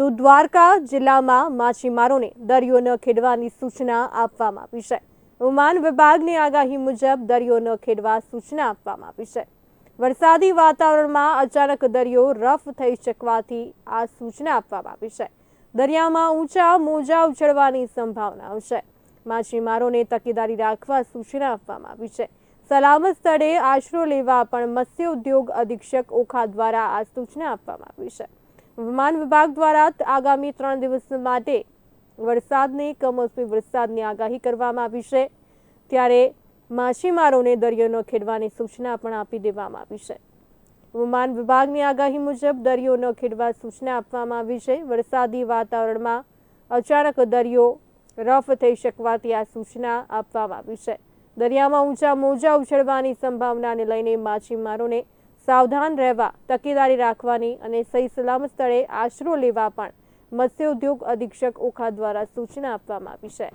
તો દ્વારકા જિલ્લામાં માછીમારોને દરિયો ન ખેડવાની સૂચના આપવામાં આવી છે. હવામાન વિભાગની આગાહી મુજબ દરિયો ન ખેડવા સૂચના આપવામાં આવી છે. વરસાદી વાતાવરણમાં અચાનક દરિયો રફ થઈ શકવાથી આ સૂચના આપવામાં આવી છે. દરિયામાં ઊંચા મોજા ઉછળવાની સંભાવના છે. માછીમારોને તકેદારી રાખવા સૂચના આપવામાં આવી છે. સલામત સ્થળે આશરો લેવા પણ મત્સ્ય ઉદ્યોગ અધિક્ષક ઓખા દ્વારા આ સૂચના આપવામાં આવી છે. હવામાન વિભાગ દ્વારા આગામી ત્રણ દિવસ માટે વરસાદની, કમોસમી વરસાદની આગાહી કરવામાં આવી છે. ત્યારે માછીમારોને દરિયો ન ખેડવાની સૂચના પણ આપી દેવામાં આવી છે. હવામાન વિભાગની આગાહી મુજબ દરિયો ન ખેડવા સૂચના આપવામાં આવી છે. વરસાદી વાતાવરણમાં અચાનક દરિયો રફ થઈ શકવાથી આ સૂચના આપવામાં આવી છે. દરિયામાં ઊંચા મોજા ઉછળવાની સંભાવનાને લઈને માછીમારોને સાવધાન રહેવા, તકેદારી રાખવાની અને સહી સલામત સ્થળે આશરો લેવા પણ મત્સ્ય ઉદ્યોગ અધિક્ષક ઓખા દ્વારા સૂચના આપવામાં આવી છે.